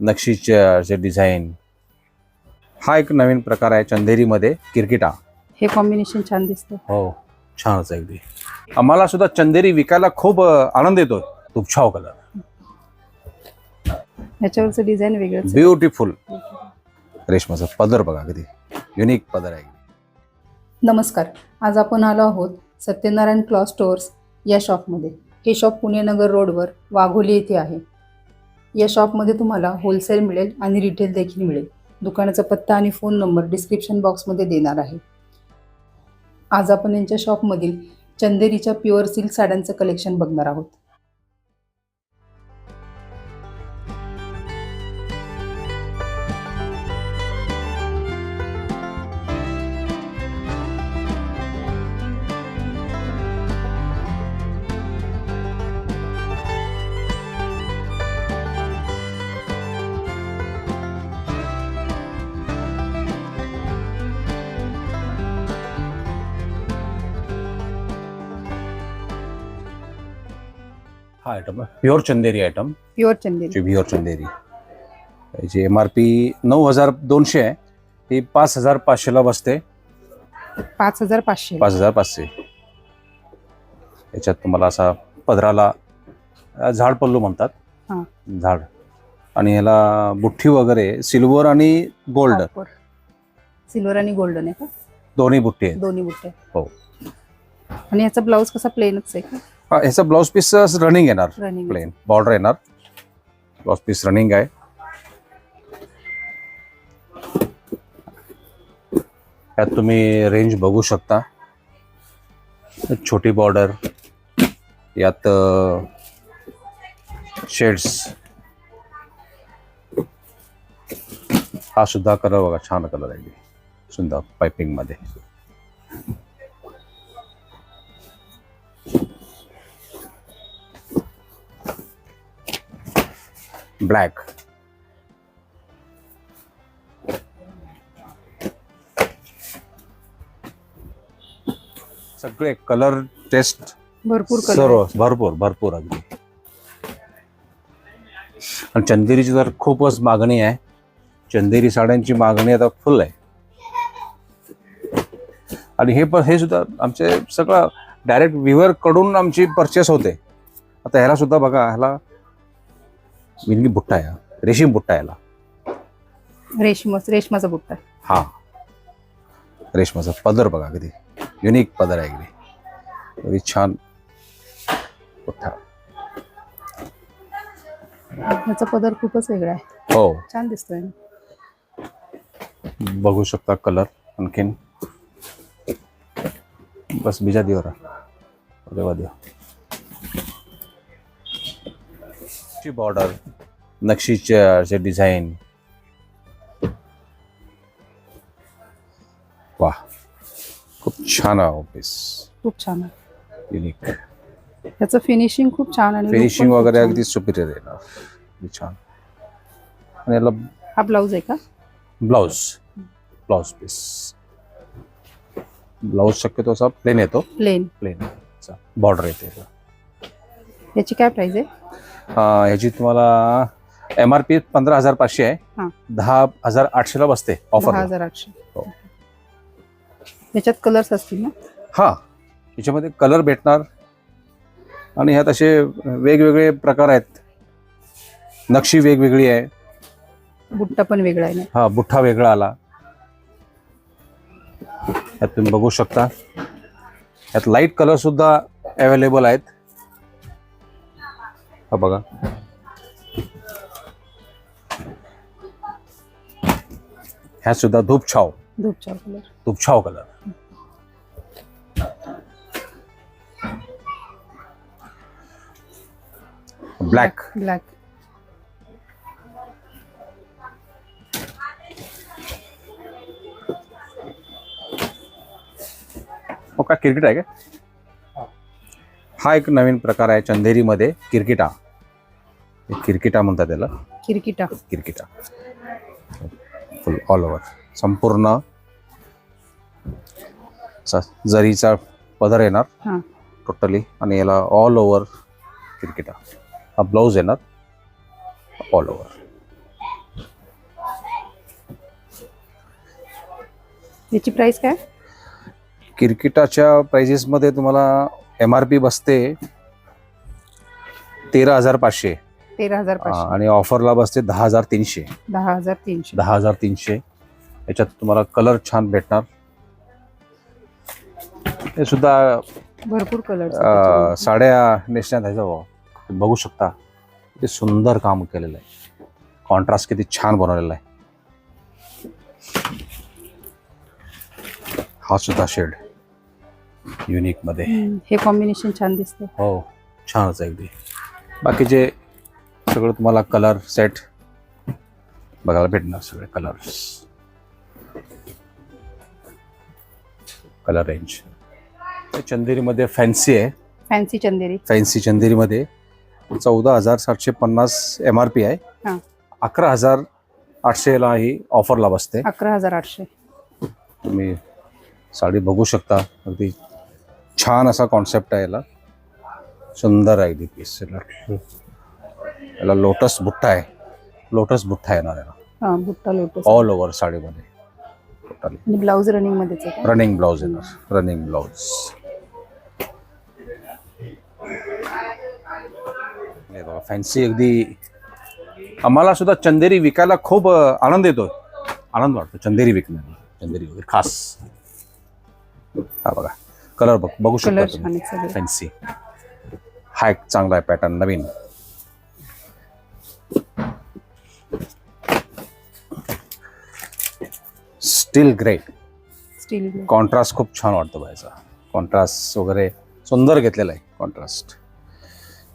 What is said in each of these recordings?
नक्षीचे जे डिझाईन हा एक नवीन प्रकार आहे चंदेरीमध्ये किरकिटा. हे कॉम्बिनेशन छान दिसतं हो छानच अगदी. आम्हाला सुद्धा चंदेरी विकायला खूप आनंद येतोय तुपछाव कलर. ह्याच्यावरचं डिझाईन वेगळंच आहे. ब्युटिफुल रेशमाचा पदर बघा अगदी. युनिक पदर आहे. नमस्कार. आज आपण आलो आहोत सत्यनारायण क्लॉ स्टोअर्स या शॉपमध्ये. हे शॉप पुणे नगर रोडवर वाघोली येथे आहे. या शॉपमध्ये तुम्हाला होलसेल मिळेल आणि रिटेल देखील मिळेल. दुकानाचा पत्ता आणि फोन नंबर डिस्क्रिप्शन बॉक्समध्ये देणार आहे. आज आपण यांच्या शॉपमधील चंदेरीच्या प्युअर सिल्क साड्यांचं कलेक्शन बघणार आहोत. हा item pure Chanderi item pure Chanderi pure Chanderi याची एम आर पी नऊ हजार दोनशे आहे. ती पाच हजार पाचशेला बसते. पाच हजार पाचशे. पाच हजार पाचशे. याच्यात तुम्हाला असा पदराला अ, झाड पल्लू म्हणतात. हां. झाड. आणि ह्याला बुठ्ठी वगैरे सिल्वर आणि गोल्ड. सिल्वर आणि गोल्डन आहे का? दोन्ही बुट्टी आहेत. दोन्ही बुट्टे हो. आणि याचा ब्लाऊज कसा प्लेनच आहे का? ह्याचा ब्लाऊज पीस रनिंग येणार. प्लेन बॉर्डर येणार. ब्लाऊज पीस रनिंग आहे. यात तुम्ही रेंज बघू शकता. छोटी बॉर्डर यात शेड्स हा सुद्धा कलर बघा छान कलर आहे. सुंदर पायपिंग ब्लॅक सगळे कलर टेस्ट भरपूर सर्व भरपूर भरपूर अगदी. आणि चंदेरीची तर खूपच मागणी आहे. चंदेरी साड्यांची मागणी आता फुल आहे. आणि हे पण हे सुद्धा आमचे सगळं डायरेक्ट विवर कडून आमची परचेस होते. आता ह्याला सुद्धा बघा ह्याला मिनी बुट्टा आहे हा. रेशीम बुट्टा ह्याला रेशमच रेशमाचा बुट्टा. हा. रेशमाचा पदर बघा अगदी युनिक पदर आहे अगदी अगदी छान बुट्टा. ह्याचा पदर खूपच वेगळा आहे. हो. छान दिसतोय बघू शकता कलर आणखीन. बस बीजा देवा देवा ची बॉर्डर नक्षीचे डिझाईन वा खूप छान आहे ऑफिस खूप छान आहे. युनिक ह्याचं फिनिशिंग खूप छान आणि फिनिशिंग वगैरे. अगदी सुपिरियर अगदी छान. आणि याला हा ब्लाऊज आहे का? ब्लाऊज ब्लाऊज पीस ब्लाऊज शक्यतो असा प्लेन येतो. प्लेन प्लेन बॉर्डर येते. याची काय प्राइस आहे? ह्याची तुम्हाला एम आर पी पंधरा हजार पाचशे हां. आहे दहा हजार आठशेला बसते दहा ऑफर हजार आठशे. हो. याच्यात कलर्स असतील ना? हा. याच्यामध्ये कलर भेटणार. आणि ह्यात असे वेगवेगळे प्रकार आहेत. नक्षी वेगवेगळी आहे. बुट्टा पण वेगळा आहे ना? हा बुठ्ठा वेगळा आला. यात तुम्ही बघू शकता. यात लाइट कलर सुद्धा अवेलेबल आहेत. हा बघा. ह्यात सुद्धा धूपछाव. धूपचा कलर धूपछाव कलर ब्लॅक ब्लॅक हो का क्रिकेट आहे का? हा. एक नवीन प्रकार आहे चंदेरीमध्ये किरकिटा. किरकिटा म्हणतात त्याला. किरकिटा. किरकिटा. ऑल ओवर संपूर्ण जरीचा पदर येणार. टोटली आणि याला ऑल ओव्हर किरकिटा हा. ब्लाऊज येणार. ऑल ओव्हर याची प्राइस काय? किरकिटाच्या प्राइजेसमध्ये तुम्हाला एम आर पी बसते तेरा हजार पाचशे. तेरा हजार पाचशे. आणि ऑफरला बसते दहा हजार तीनशे. दहा हजार तीनशे. दहा हजार तीनशे. याच्यात तुम्हाला कलर छान भेटणार. हे सुद्धा भरपूर कलर साड्या नेसण्यात ह्याचं भाव तुम्ही बघू शकता किती सुंदर काम केलेलं आहे. कॉन्ट्रास्ट किती छान बनवलेला आहे. हा सुद्धा शेड युनिकमध्ये. हे कॉम्बिनेशन छान दिसतं हो छानच आहे अगदी. बाकीचे सगळं तुम्हाला कलर सेट बघायला भेटणार सगळे कलर्स कलर रेंज चंदेरीमध्ये फॅन्सी आहे. फॅन्सी चंदेरी. फॅन्सी चंदेरीमध्ये चौदा हजार सातशे पन्नास एम आर पी आहे. हां. अकरा हजार आठशेला ही ऑफरला बसते. अकरा हजार आठशे. तुम्ही साडी बघू शकता. अगदी छान असा कॉन्सेप्ट आहे याला. सुंदर आहे पीस याला लोटस बुट्टा आहे. लोटस बुट्टा येणार याला हा बुट्टा लोटस. ऑल ओव्हर साडीमध्ये. टोटली ब्लाऊज रनिंग आहे का? रनिंग ब्लाऊज येणार. रनिंग ब्लाऊज फॅन्सी अगदी. आम्हाला सुद्धा चंदेरी विकायला खूप आनंद येतो आनंद वाटतो चंदेरी विकण्याला. चंदेरी वगैरे खास. हा बघा कलर बघ बघू शकता फॅन्सी हा एक चांगला आहे पॅटर्न नवीन. Still great. स्टील कॉन्ट्रास्ट खूप छान वाटतो बायचा कॉन्ट्रास्ट वगैरे सुंदर घेतलेला आहे कॉन्ट्रास्ट.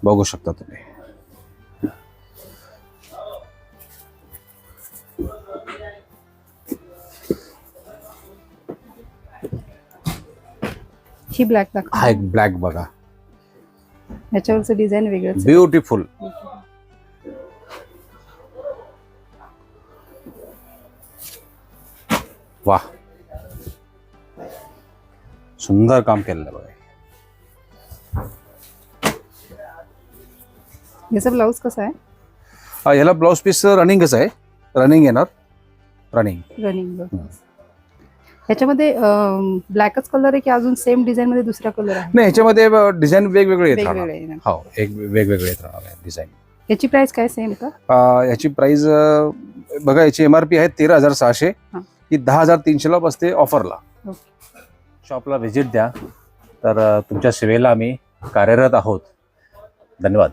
बघू शकता तुम्ही. ही ब्लॅक हा एक ब्लॅक बघा. ह्याच्यावरचं डिझाईन वेगळंच आहे. वा सुंदर काम केलेलं बघा. याचा ब्लाऊज कसा आहे? हा, याला ब्लाऊज पीस रनिंगच आहे. रनिंग येणार. रनिंग रनिंग ह्याच्यामध्ये ब्लॅकच कलर आहे की अजून सेम डिझाईन मध्ये दुसरा कलर आहे? नाही ह्याच्यामध्ये डिझाईन वेगवेगळे येत राहणार. वेगवेगळे आहे. हो एक वेगवेगळे येत राहणार आहे डिझाईन याची प्राइस काय सेम का? याची प्राइस बघा याची एम आर पी आहे तेरा हजार सहाशे. हा. की दहा हजार तीनशेला बसते ऑफरला. शॉपला व्हिजिट द्या. तर तुमच्या सेवेला आम्ही कार्यरत आहोत. धन्यवाद.